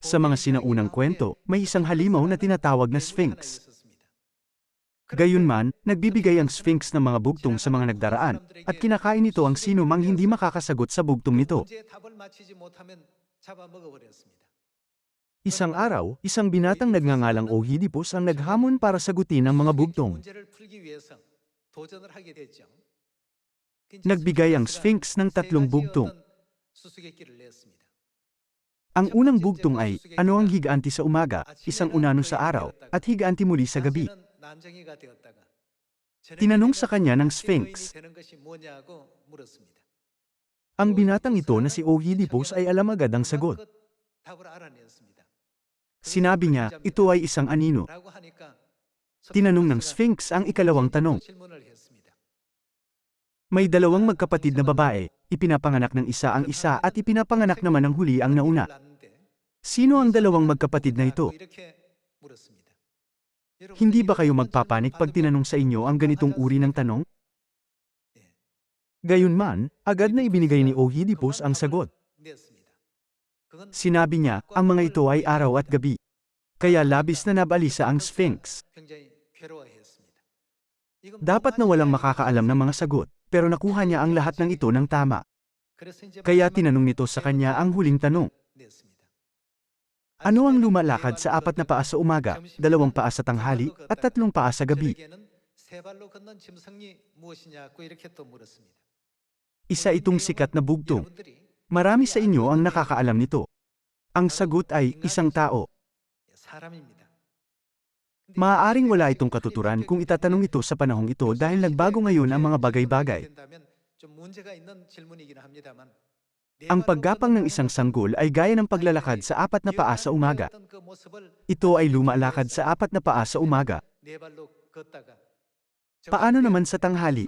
Sa mga sinaunang kwento, may isang halimaw na tinatawag na Sphinx. Gayunman, nagbibigay ang Sphinx ng mga bugtong sa mga nagdaraan, at kinakain nito ang sino mang hindi makakasagot sa bugtong nito. Isang araw, isang binatang nagngangalang Oedipus ang naghamon para sagutin ang mga bugtong. Nagbigay ang Sphinx ng tatlong bugtong. Ang unang bugtong ay, ano ang higaanti sa umaga, isang unano sa araw, at higaanti muli sa gabi. Tinanong sa kanya ng Sphinx. Ang binatang ito na si Oedipus ay alam agad ang sagot. Sinabi niya, ito ay isang anino. Tinanong ng Sphinx ang ikalawang tanong. May dalawang magkapatid na babae, ipinapanganak ng isa ang isa at ipinapanganak naman ng huli ang nauna. Sino ang dalawang magkapatid na ito? Hindi ba kayo magpapanik pag tinanong sa inyo ang ganitong uri ng tanong? Gayunman, agad na ibinigay ni Ohidipus ang sagot. Sinabi niya, ang mga ito ay araw at gabi. Kaya labis na nabalisa ang Sphinx. Dapat na walang makakaalam ng mga sagot, pero nakuha niya ang lahat ng ito ng tama. Kaya tinanong nito sa kanya ang huling tanong. Ano ang lumalakad sa apat na paa sa umaga, dalawang paa sa tanghali, at tatlong paa sa gabi? Isa itong sikat na bugtong. Marami sa inyo ang nakakaalam nito. Ang sagot ay isang tao. Maaaring wala itong katuturan kung itatanong ito sa panahong ito dahil nagbago ngayon ang mga bagay-bagay. Ang paggapang ng isang sanggol ay gaya ng paglalakad sa apat na paa sa umaga. Ito ay lumalakad sa apat na paa sa umaga. Paano naman sa tanghali?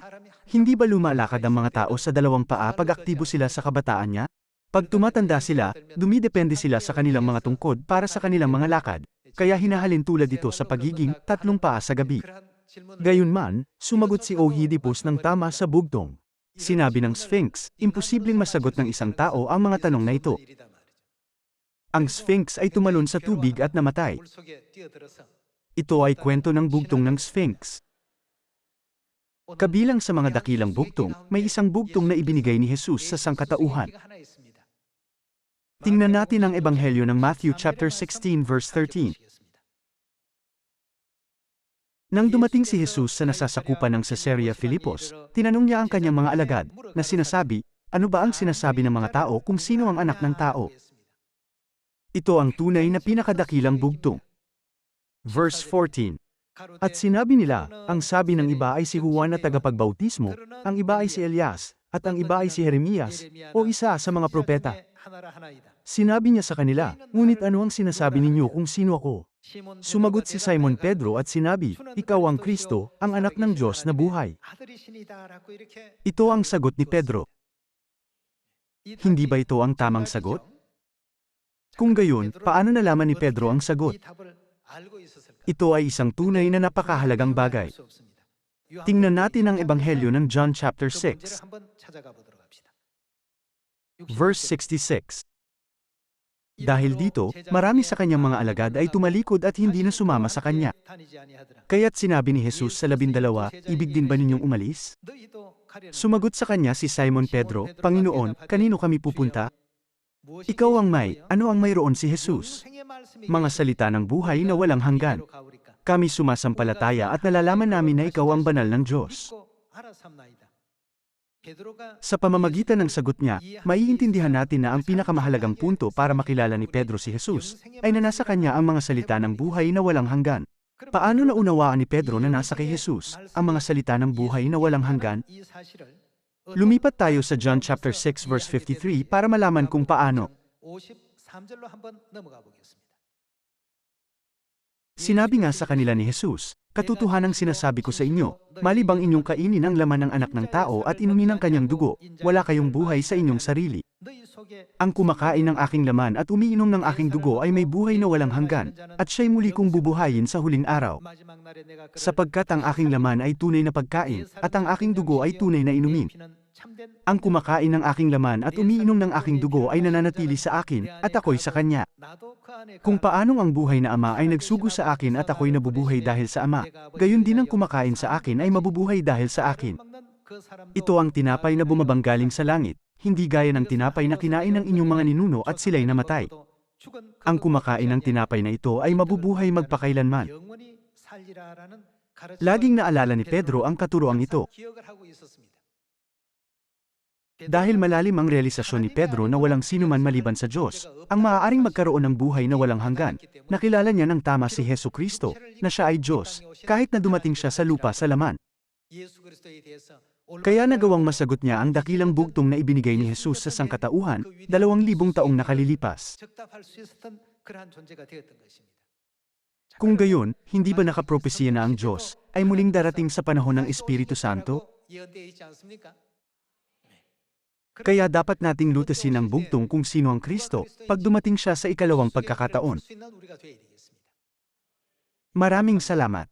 Hindi ba lumalakad ang mga tao sa dalawang paa pag aktibo sila sa kabataan niya? Pag tumatanda sila, dumidepende sila sa kanilang mga tungkod para sa kanilang mga lakad, kaya hinahalin tulad ito sa pagiging tatlong paa sa gabi. Gayunman, sumagot si Ohidipus ng tama sa bugtong. Sinabi ng Sphinx, imposibleng masagot ng isang tao ang mga tanong na ito. Ang Sphinx ay tumalon sa tubig at namatay. Ito ay kwento ng bugtong ng Sphinx. Kabilang sa mga dakilang bugtong, may isang bugtong na ibinigay ni Jesus sa sangkatauhan. Tingnan natin ang Ebanghelyo ng Matthew chapter 16 verse 13. Nang dumating si Jesus sa nasasakupan ng Caesarea Philippos, tinanong niya ang kanyang mga alagad, na sinasabi, ano ba ang sinasabi ng mga tao kung sino ang anak ng tao? Ito ang tunay na pinakadakilang bugtong. Verse 14. At sinabi nila, ang sabi ng iba ay si Juan na tagapagbautismo, ang iba ay si Elias, at ang iba ay si Jeremias, o isa sa mga propeta. Sinabi niya sa kanila, ngunit ano ang sinasabi ninyo kung sino ako? Sumagot si Simon Pedro at sinabi, Ikaw ang Kristo, ang anak ng Diyos na buhay. Ito ang sagot ni Pedro. Hindi ba ito ang tamang sagot? Kung gayon, paano nalaman ni Pedro ang sagot? Ito ay isang tunay na napakahalagang bagay. Tingnan natin ang ebanghelyo ng John chapter 6, verse 66. Dahil dito, marami sa kanyang mga alagad ay tumalikod at hindi na sumama sa kanya. Kaya't sinabi ni Jesus sa labindalawa, ibig din ba ninyong umalis? Sumagot sa kanya si Simon Pedro, Panginoon, kanino kami pupunta? Ikaw ang may, ano ang mayroon si Jesus? Mga salita ng buhay na walang hanggan. Kami sumasampalataya at nalalaman namin na ikaw ang banal ng Diyos. Sa pamamagitan ng sagot niya, maiintindihan natin na ang pinakamahalagang punto para makilala ni Pedro si Jesus ay na nasa kanya ang mga salita ng buhay na walang hanggan. Paano naunawaan ni Pedro na nasa kay Jesus ang mga salita ng buhay na walang hanggan? Lumipat tayo sa John chapter 6 verse 53 para malaman kung paano. Sinabi nga sa kanila ni Jesus, Katotohanang sinasabi ko sa inyo, mali bang inyong kainin ang laman ng anak ng tao at inumin ang kanyang dugo, wala kayong buhay sa inyong sarili. Ang kumakain ng aking laman at umiinom ng aking dugo ay may buhay na walang hanggan, at siya'y muli kong bubuhayin sa huling araw. Sapagkat ang aking laman ay tunay na pagkain, at ang aking dugo ay tunay na inumin. Ang kumakain ng aking laman at umiinom ng aking dugo ay nananatili sa akin, at ako'y sa kanya. Kung paanong ang buhay na ama ay nagsugo sa akin at ako'y nabubuhay dahil sa ama, gayon din ang kumakain sa akin ay mabubuhay dahil sa akin. Ito ang tinapay na bumabanggaling sa langit, hindi gaya ng tinapay na kinain ng inyong mga ninuno at sila'y namatay. Ang kumakain ng tinapay na ito ay mabubuhay magpakailanman. Laging naalala ni Pedro ang katuroang ito. Dahil malalim ang realisasyon ni Pedro na walang sino man maliban sa Diyos, ang maaaring magkaroon ng buhay na walang hanggan, nakilala niya ng tama si Heso Kristo, na siya ay Diyos, kahit na dumating siya sa lupa sa laman. Kaya nagawang masagot niya ang dakilang bugtong na ibinigay ni Jesus sa sangkatauhan, dalawang libong taong nakalilipas. Kung gayon, hindi ba nakapropesya na ang Diyos ay muling darating sa panahon ng Espiritu Santo? Kaya dapat nating lutasin ang bugtong kung sino ang Kristo pag dumating siya sa ikalawang pagkakataon. Maraming salamat.